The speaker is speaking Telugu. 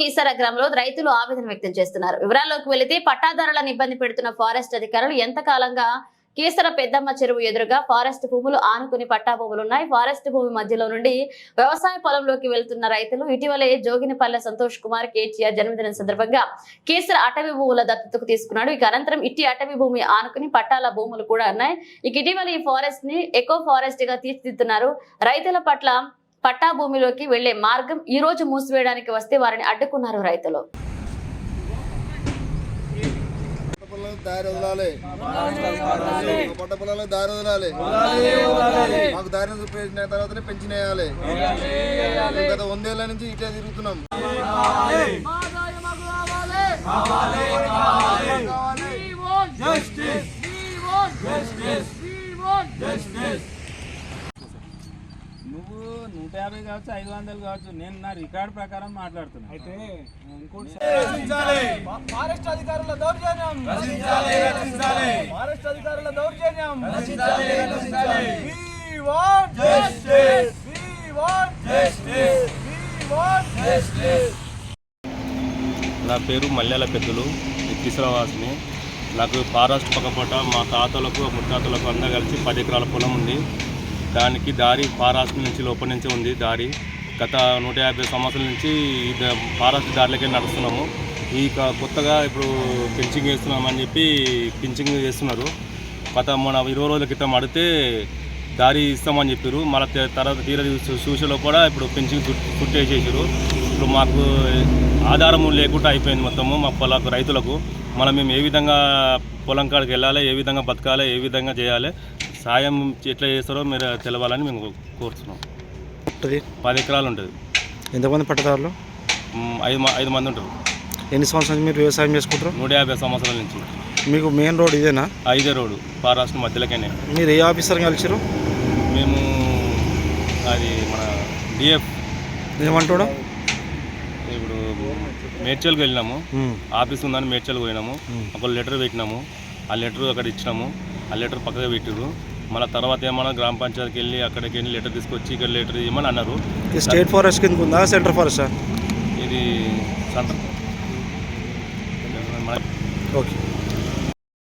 కీసర గ్రామంలో రైతులు ఆవేదన వ్యక్తం చేస్తున్నారు. వివరాల్లోకి వెళితే పట్టాదారులను ఇబ్బంది పెడుతున్న ఫారెస్ట్ అధికారులు ఎంతకాలంగా కీసర పెద్దమ్మ చెరువు ఎదురుగా ఫారెస్ట్ భూములు ఆనుకుని పట్టా భూములు ఉన్నాయి. ఫారెస్ట్ భూమి మధ్యలో నుండి వ్యవసాయ పొలంలోకి వెళ్తున్న రైతులు ఇటీవలే జోగినిపల్లె సంతోష్ కుమార్ కేటీఆర్ జన్మదినం సందర్భంగా కేసర అటవీ భూముల దత్తతకు తీసుకున్నాడు. ఇక అనంతరం ఇట్టి అటవీ భూమి ఆనుకుని పట్టాల భూములు కూడా ఉన్నాయి. ఇక ఇటీవల ఈ ఫారెస్ట్ని ఎకో ఫారెస్ట్గా తీర్చిదిద్దుతున్నారు. రైతుల పట్ల పట్టా భూమిలోకి వెళ్ళే మార్గం ఈ రోజు మూసివేయడానికి వస్తే వారిని అడ్డుకున్నారు రైతులు. దారి వదలాలి. పట్ట పొలాలకు దారి వదలాలి. మాకు దారిని చూపించిన తర్వాతనే పెంచినేయాలి గత వందేళ్ళ నుంచి ఇటే తిరుగుతున్నాం. నూట యాభై కావచ్చు ఐదు వందలు కావచ్చు నేను నా రికార్డ్ ప్రకారం మాట్లాడుతున్నా. అయితే ఫారెస్ట్ అధికారుల దౌర్జన్యం. ఫారెస్ట్ అధికారుల దౌర్జన్యం. We want justice. We want justice. We want justice. నా పేరు మల్లెల పెద్దలు కిసరవాసిని నాకు ఫారెస్ట్ పక్కపట మా తాతలకు ముత్తాతలకు అందరూ కలిసి పది ఎకరాల పొలం ఉంది. దానికి దారి ఫారెస్ట్ నుంచి లోపల నుంచి ఉంది దారి. గత నూట యాభై సంవత్సరాల నుంచి ఈ దారిలోకి నడుస్తున్నాము. ఈ క- కొత్తగా ఇప్పుడు పెంచింగ్ వేస్తున్నామని చెప్పి పెంచింగ్ చేస్తున్నారు గత మన ఇరవై రోజుల క్రితం అడిగితే దారి ఇస్తామని చెప్పారు మళ్ళీ తర్వాత తీర చూ- చూసేలో కూడా ఇప్పుడు పెంచింగ్ చుట్టేసేసారు ఇప్పుడు మాకు ఆధారము లేకుండా అయిపోయింది మొత్తము మా పొలకు రైతులకు. మనం మేము ఏ విధంగా పొలం కాడికి వెళ్ళాలి ఏ విధంగా బతకాలి ఏ విధంగా చేయాలి సాయం ఎట్లా చేస్తారో మీరు తెలవాలని మేము కోరుతున్నాం. ఉంటుంది పది ఎకరాలు ఉంటుంది. ఎంతమంది పట్టదారులు? ఐదు ఐదు మంది ఉంటారు. ఎన్ని సంవత్సరాల నుంచి మీరు వ్యవసాయం చేసుకుంటారు నూట యాభై సంవత్సరాల నుంచి. మీకు మెయిన్ రోడ్ ఇదేనా? ఐదే రోడ్డు ఫారెస్ట్ మధ్యలోకేనే. మీరు ఏ ఆఫీసర్ కలిసిరు మేము అది మన డిఎఫ్. ఏమంటాడు? ఇప్పుడు మేడ్చల్కి వెళ్ళినాము. ఆఫీస్ ఉందని మేడ్చల్ పోయినాము. ఒక లెటర్ పెట్టినాము. ఆ లెటర్ అక్కడ ఇచ్చినాము. ఆ లెటర్ పక్కగా పెట్టిరు మళ్ళీ తర్వాత ఏమన్నా గ్రామ పంచాయతీకి వెళ్ళి అక్కడికి వెళ్ళి లెటర్ తీసుకొచ్చి ఇక్కడ లెటర్ ఇవ్వమని అన్నారు. స్టేట్ ఫారెస్ట్ కింద ఉందా సెంట్రల్ ఫారెస్టా? ఇది మన ఓకే.